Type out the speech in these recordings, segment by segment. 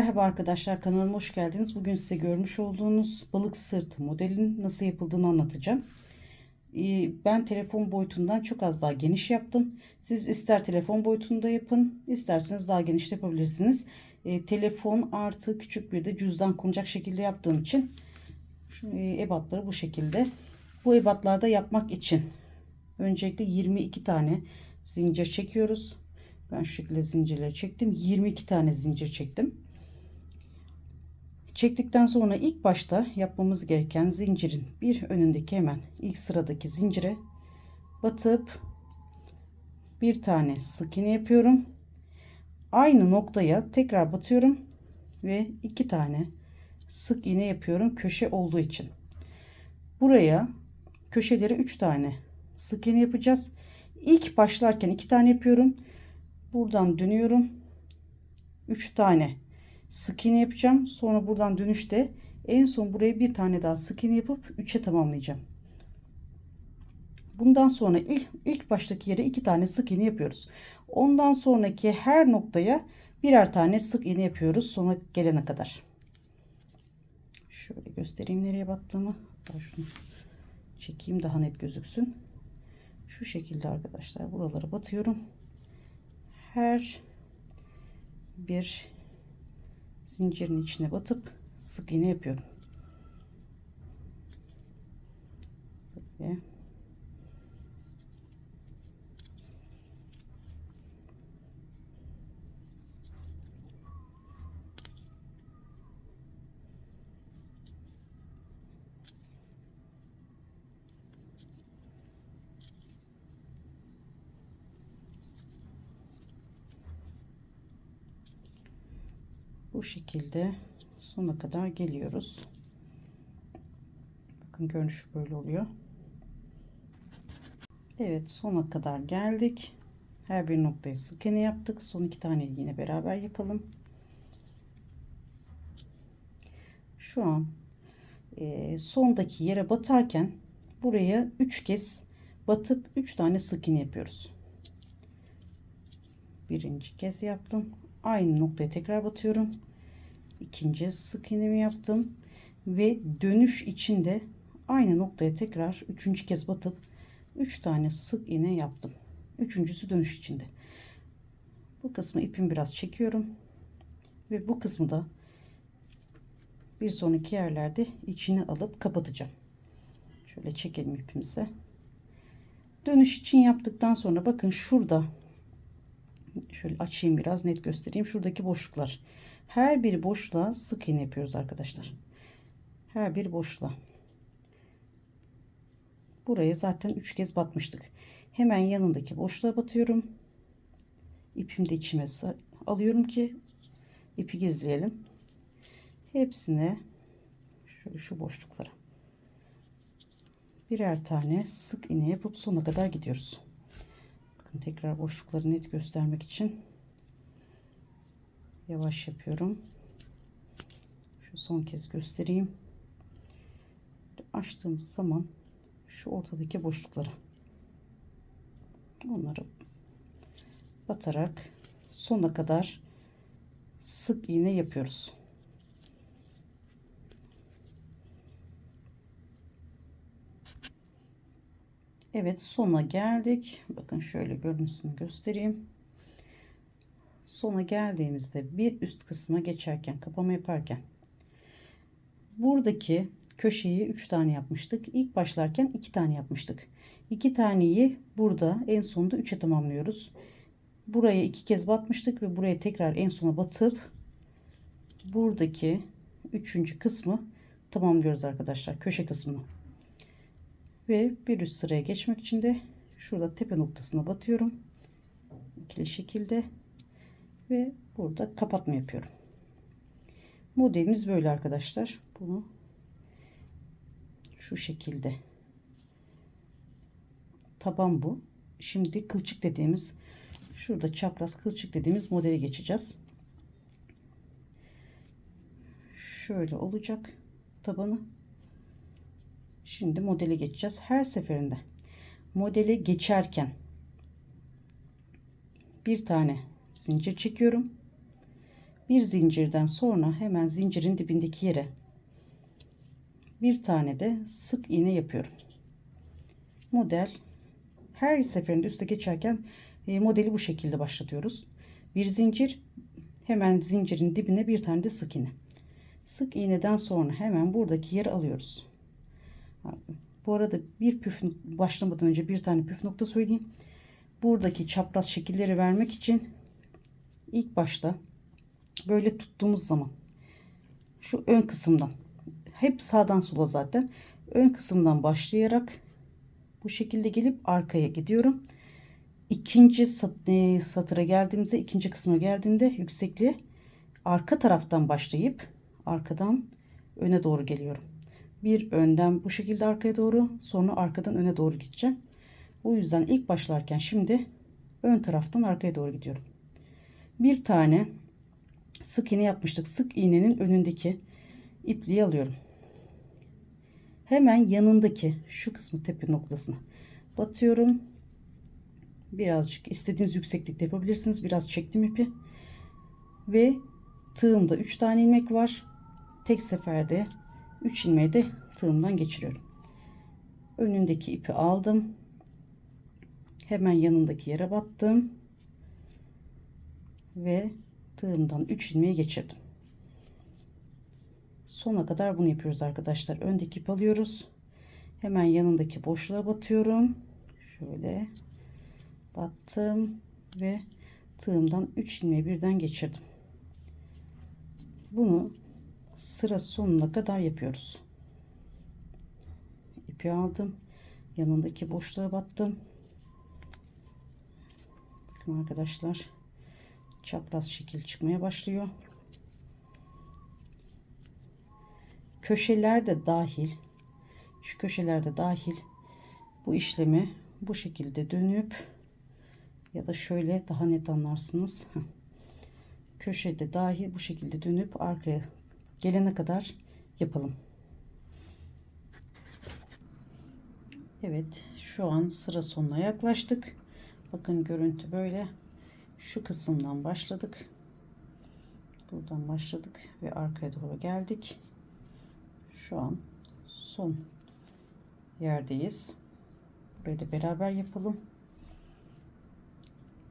Merhaba arkadaşlar kanalıma hoş geldiniz. Bugün size görmüş olduğunuz balık sırtı modelinin nasıl yapıldığını anlatacağım. Ee, Ben telefon boyutundan çok az daha geniş yaptım. Siz ister telefon boyutunda yapın, isterseniz daha geniş yapabilirsiniz. Ee, Telefon artı küçük bir de cüzdan konacak şekilde yaptığım için şu e, ebatları bu şekilde. Bu ebatlarda yapmak için öncelikle 22 tane zincir çekiyoruz. Ben şu şekilde zincirleri çektim. 22 tane zincir çektim. Çektikten sonra ilk başta yapmamız gereken zincirin bir önündeki hemen ilk sıradaki zincire batıp bir tane sık iğne yapıyorum. Aynı noktaya tekrar batıyorum ve iki tane sık iğne yapıyorum köşe olduğu için. Buraya köşelere 3 tane sık iğne yapacağız. İlk başlarken 2 tane yapıyorum. Buradan dönüyorum. 3 tane sık iğne yapacağım. Sonra buradan dönüşte en son buraya bir tane daha sık iğne yapıp 3'e tamamlayacağım. Bundan sonra ilk, ilk baştaki yere iki tane sık iğne yapıyoruz. Ondan sonraki her noktaya birer tane sık iğne yapıyoruz sona gelene kadar. Şöyle göstereyim nereye battığımı. Hatta şunu çekeyim daha net gözüksün. Şu şekilde arkadaşlar buralara batıyorum. Her bir zincirin içine batıp sık iğne yapıyorum. Böyle. Bu şekilde sona kadar geliyoruz. Bakın görünüşü böyle oluyor. Evet sona kadar geldik. Her bir noktayı sık iğne yaptık. Son iki tane yine beraber yapalım. Şu an e, sondaki yere batarken buraya 3 kez batıp 3 tane sık iğne yapıyoruz. Birinci kez yaptım. Aynı noktaya tekrar batıyorum. İkinci sık iğnemi yaptım ve dönüş içinde aynı noktaya tekrar üçüncü kez batıp 3 tane sık iğne yaptım. Üçüncüsü dönüş içinde. Bu kısmı ipimi biraz çekiyorum ve bu kısmı da bir sonraki yerlerde içine alıp kapatacağım. Şöyle çekelim ipimizi. Dönüş için yaptıktan sonra bakın şurada şöyle açayım biraz net göstereyim. Şuradaki boşluklar. Her bir boşluğa sık iğne yapıyoruz arkadaşlar. Her bir boşluğa. Buraya zaten 3 kez batmıştık. Hemen yanındaki boşluğa batıyorum. İpimi de içime alıyorum ki ipi gizleyelim. Hepsine şöyle şu boşluklara birer tane sık iğne yapıp sona kadar gidiyoruz. Bakın tekrar boşlukları net göstermek için yavaş yapıyorum. Şu son kez göstereyim. Açtığımız zaman şu ortadaki boşluklara onları batarak sona kadar sık iğne yapıyoruz. Evet sona geldik. Bakın şöyle görüntüsünü göstereyim. Sona geldiğimizde bir üst kısma geçerken kapama yaparken buradaki köşeyi 3 tane yapmıştık. İlk başlarken 2 tane yapmıştık. 2 taneyi burada en sonunda 3'e tamamlıyoruz. Buraya iki kez batmıştık ve buraya tekrar en sona batıp buradaki üçüncü kısmı tamamlıyoruz arkadaşlar. Köşe kısmını. Ve bir üst sıraya geçmek için de şurada tepe noktasına batıyorum. İkili şekilde ve burada kapatma yapıyorum. Modelimiz böyle arkadaşlar. Bunu şu şekilde taban bu. Şimdi kılçık dediğimiz şurada çapraz kılçık dediğimiz modele geçeceğiz. Şöyle olacak tabanı. Şimdi modele geçeceğiz. Her seferinde modele geçerken bir tane zincir çekiyorum. bir zincirden sonra hemen zincirin dibindeki yere bir tane de sık iğne yapıyorum. Model her seferinde üste geçerken e, modeli bu şekilde başlatıyoruz. Bir zincir hemen zincirin dibine bir tane de sık iğne. Sık iğneden sonra hemen buradaki yeri alıyoruz. Bu arada bir püf başlamadan önce bir tane püf nokta söyleyeyim. Buradaki çapraz şekilleri vermek için ilk başta böyle tuttuğumuz zaman şu ön kısımdan hep sağdan sola zaten ön kısımdan başlayarak bu şekilde gelip arkaya gidiyorum. İkinci sat- satıra geldiğimizde ikinci kısma geldiğimde yüksekliğe arka taraftan başlayıp arkadan öne doğru geliyorum. Bir önden bu şekilde arkaya doğru sonra arkadan öne doğru gideceğim. O yüzden ilk başlarken şimdi ön taraftan arkaya doğru gidiyorum. Bir tane sık iğne yapmıştık. Sık iğnenin önündeki ipliği alıyorum. Hemen yanındaki şu kısmı tepe noktasına batıyorum. Birazcık istediğiniz yükseklikte yapabilirsiniz. Biraz çektim ipi. Ve tığımda 3 tane ilmek var. Tek seferde 3 ilmeği de tığımdan geçiriyorum. Önündeki ipi aldım. Hemen yanındaki yere battım. Ve tığımdan 3 ilmeği geçirdim. Sona kadar bunu yapıyoruz arkadaşlar. Öndeki ip alıyoruz. Hemen yanındaki boşluğa batıyorum. Şöyle battım ve tığımdan 3 ilmeği birden geçirdim. Bunu sıra sonuna kadar yapıyoruz. İpi aldım. Yanındaki boşluğa battım. Bakın arkadaşlar çapraz şekil çıkmaya başlıyor. Köşeler de dahil şu köşelerde dahil bu işlemi bu şekilde dönüp ya da şöyle daha net anlarsınız. Köşede dahi bu şekilde dönüp arkaya gelene kadar yapalım. Evet şu an sıra sonuna yaklaştık. Bakın görüntü böyle. Şu kısımdan başladık. Buradan başladık ve arkaya doğru geldik. Şu an son yerdeyiz. Burayı da beraber yapalım.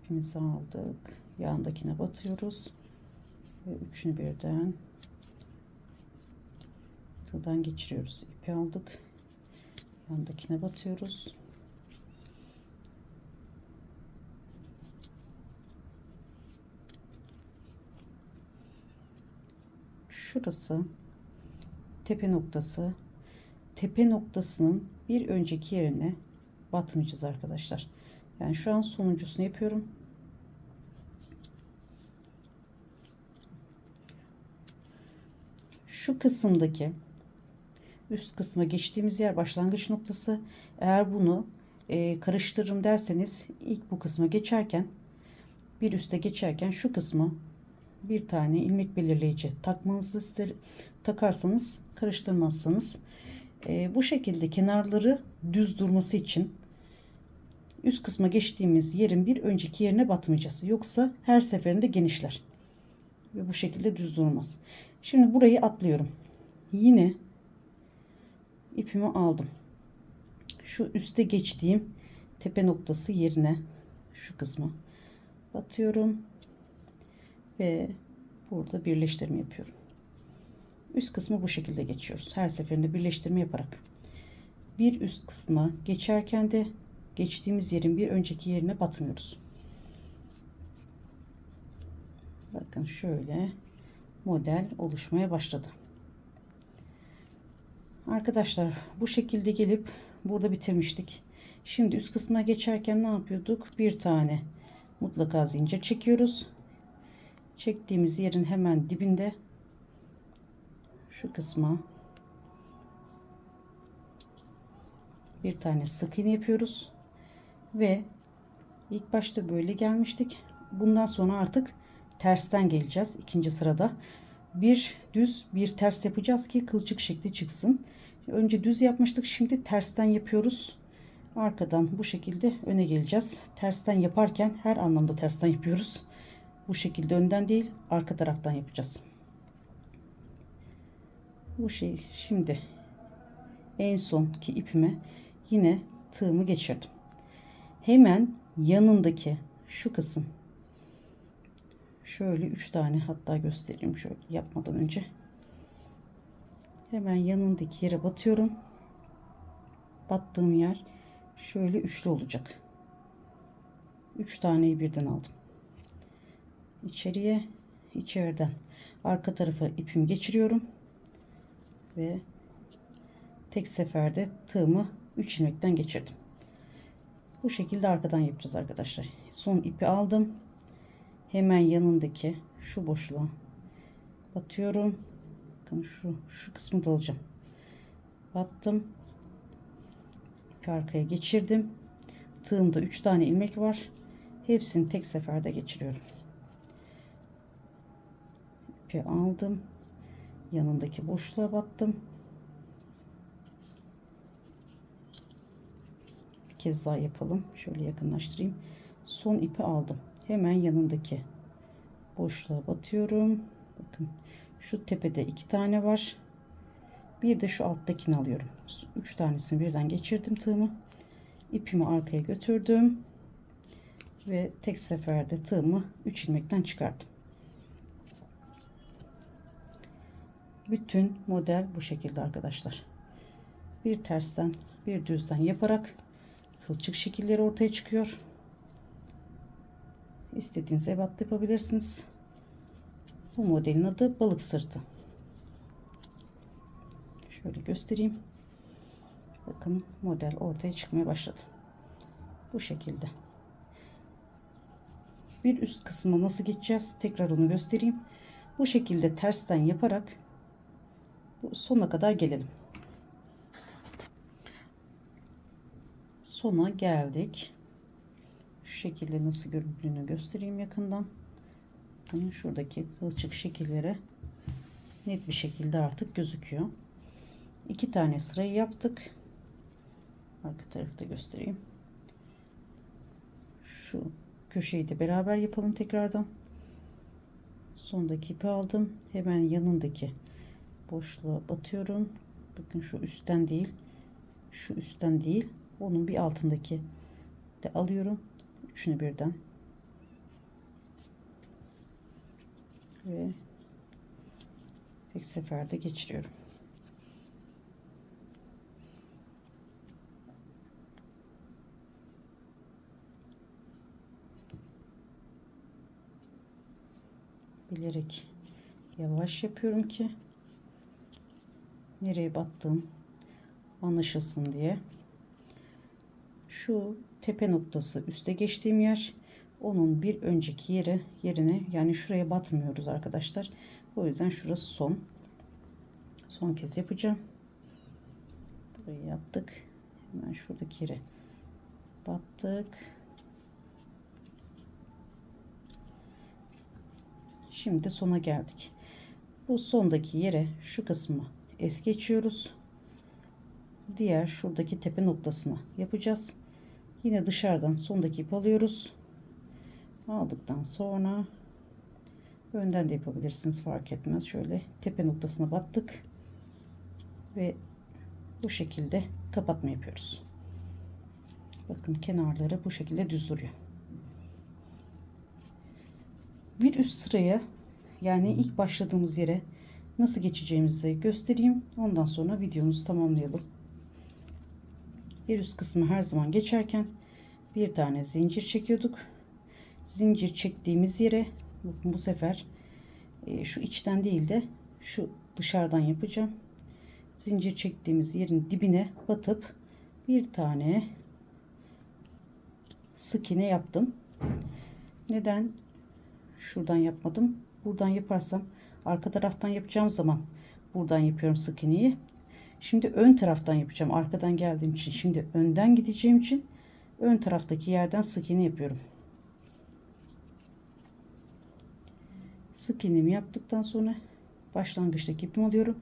İpimizi aldık. Yandakine batıyoruz. Ve üçünü birden tığdan geçiriyoruz. İpi aldık. Yandakine batıyoruz. Şurası tepe noktası. Tepe noktasının bir önceki yerine batmayacağız arkadaşlar. Yani şu an sonuncusunu yapıyorum. Şu kısımdaki üst kısma geçtiğimiz yer başlangıç noktası. Eğer bunu e, karıştırırım derseniz ilk bu kısma geçerken bir üste geçerken şu kısmı bir tane ilmek belirleyici takmanızı ister takarsanız karıştırmazsanız e, bu şekilde kenarları düz durması için üst kısma geçtiğimiz yerin bir önceki yerine batmayacağız. Yoksa her seferinde genişler. Ve bu şekilde düz durmaz. Şimdi burayı atlıyorum. Yine ipimi aldım. Şu üste geçtiğim tepe noktası yerine şu kısmı batıyorum ve burada birleştirme yapıyorum. Üst kısmı bu şekilde geçiyoruz. Her seferinde birleştirme yaparak. Bir üst kısma geçerken de geçtiğimiz yerin bir önceki yerine batmıyoruz. Bakın şöyle model oluşmaya başladı. Arkadaşlar bu şekilde gelip burada bitirmiştik. Şimdi üst kısma geçerken ne yapıyorduk? Bir tane mutlaka zincir çekiyoruz. Çektiğimiz yerin hemen dibinde şu kısma bir tane sık iğne yapıyoruz ve ilk başta böyle gelmiştik. Bundan sonra artık tersten geleceğiz ikinci sırada. Bir düz bir ters yapacağız ki kılçık şekli çıksın. Önce düz yapmıştık. Şimdi tersten yapıyoruz. Arkadan bu şekilde öne geleceğiz. Tersten yaparken her anlamda tersten yapıyoruz. Bu şekilde önden değil arka taraftan yapacağız. Bu şey şimdi en sonki ipime yine tığımı geçirdim. Hemen yanındaki şu kısım şöyle üç tane hatta göstereyim şöyle yapmadan önce. Hemen yanındaki yere batıyorum. Battığım yer şöyle üçlü olacak. Üç taneyi birden aldım. İçeriye, içeriden arka tarafa ipimi geçiriyorum ve tek seferde tığımı 3 ilmekten geçirdim. Bu şekilde arkadan yapacağız arkadaşlar. Son ipi aldım. Hemen yanındaki şu boşluğa batıyorum. Bakın şu şu kısmı da alacağım. Battım. İpi arkaya geçirdim. Tığımda 3 tane ilmek var. Hepsini tek seferde geçiriyorum. İpi aldım. Yanındaki boşluğa battım. Bir kez daha yapalım. Şöyle yakınlaştırayım. Son ipi aldım. Hemen yanındaki boşluğa batıyorum. Bakın şu tepede iki tane var. Bir de şu alttakini alıyorum. Üç tanesini birden geçirdim tığımı. İpimi arkaya götürdüm. Ve tek seferde tığımı 3 ilmekten çıkardım. Bütün model bu şekilde arkadaşlar. Bir tersten bir düzden yaparak kılçık şekilleri ortaya çıkıyor. İstediğiniz ebat yapabilirsiniz. Bu modelin adı balık sırtı. Şöyle göstereyim. Bakın model ortaya çıkmaya başladı. Bu şekilde. Bir üst kısmı nasıl geçeceğiz? Tekrar onu göstereyim. Bu şekilde tersten yaparak sona kadar gelelim. Sona geldik. Şu şekilde nasıl göründüğünü göstereyim yakından. Bakın şuradaki kılçık şekilleri net bir şekilde artık gözüküyor. İki tane sırayı yaptık. Arka tarafı da göstereyim. Şu köşeyi de beraber yapalım tekrardan. Sondaki ipi aldım. Hemen yanındaki boşluğa batıyorum. Bakın şu üstten değil. Şu üstten değil. Onun bir altındaki de alıyorum. Üçünü birden. Ve tek seferde geçiriyorum. bilerek yavaş yapıyorum ki nereye battığım anlaşılsın diye. Şu tepe noktası üste geçtiğim yer onun bir önceki yere yerine yani şuraya batmıyoruz arkadaşlar. O yüzden şurası son. Son kez yapacağım. Burayı yaptık. Hemen şuradaki yere battık. Şimdi sona geldik. Bu sondaki yere şu kısmı es geçiyoruz. Diğer şuradaki tepe noktasına yapacağız. Yine dışarıdan sondaki ip alıyoruz. Aldıktan sonra önden de yapabilirsiniz fark etmez. Şöyle tepe noktasına battık. Ve bu şekilde kapatma yapıyoruz. Bakın kenarları bu şekilde düz duruyor. Bir üst sıraya yani ilk başladığımız yere nasıl geçeceğimizi göstereyim. Ondan sonra videomuzu tamamlayalım. Bir üst kısmı her zaman geçerken bir tane zincir çekiyorduk. Zincir çektiğimiz yere bu sefer e, şu içten değil de şu dışarıdan yapacağım. Zincir çektiğimiz yerin dibine batıp bir tane sık iğne yaptım. Neden şuradan yapmadım? Buradan yaparsam arka taraftan yapacağım zaman buradan yapıyorum sık iğneyi. Şimdi ön taraftan yapacağım. Arkadan geldiğim için. Şimdi önden gideceğim için ön taraftaki yerden sık iğne yapıyorum. Sık iğnemi yaptıktan sonra başlangıçtaki ipimi alıyorum.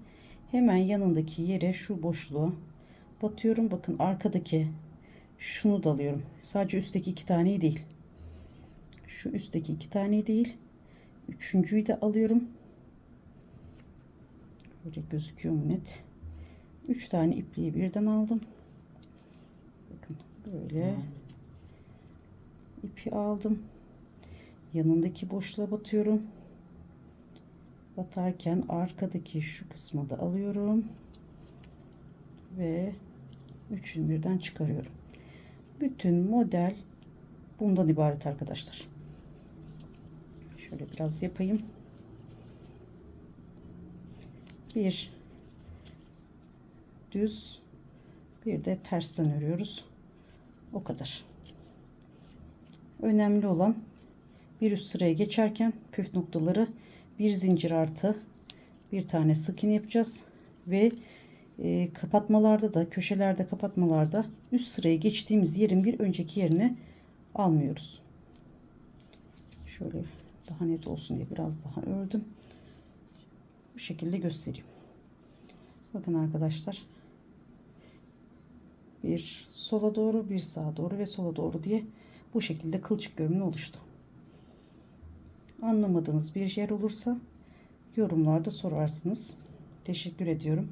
Hemen yanındaki yere şu boşluğa batıyorum. Bakın arkadaki şunu da alıyorum. Sadece üstteki iki taneyi değil. Şu üstteki iki taneyi değil. Üçüncüyü de alıyorum. Böyle gözüküyor mu net? Üç tane ipliği birden aldım. Bakın böyle ipi aldım. Yanındaki boşluğa batıyorum. Batarken arkadaki şu kısmı da alıyorum. Ve üçünü birden çıkarıyorum. Bütün model bundan ibaret arkadaşlar. Şöyle biraz yapayım. Bir düz bir de tersten örüyoruz. O kadar. Önemli olan bir üst sıraya geçerken püf noktaları bir zincir artı bir tane sık iğne yapacağız ve e, kapatmalarda da köşelerde kapatmalarda üst sıraya geçtiğimiz yerin bir önceki yerine almıyoruz. Şöyle daha net olsun diye biraz daha ördüm. Bu şekilde göstereyim. Bakın arkadaşlar. Bir sola doğru, bir sağa doğru ve sola doğru diye bu şekilde kılçık görünümü oluştu. Anlamadığınız bir yer olursa yorumlarda sorarsınız. Teşekkür ediyorum.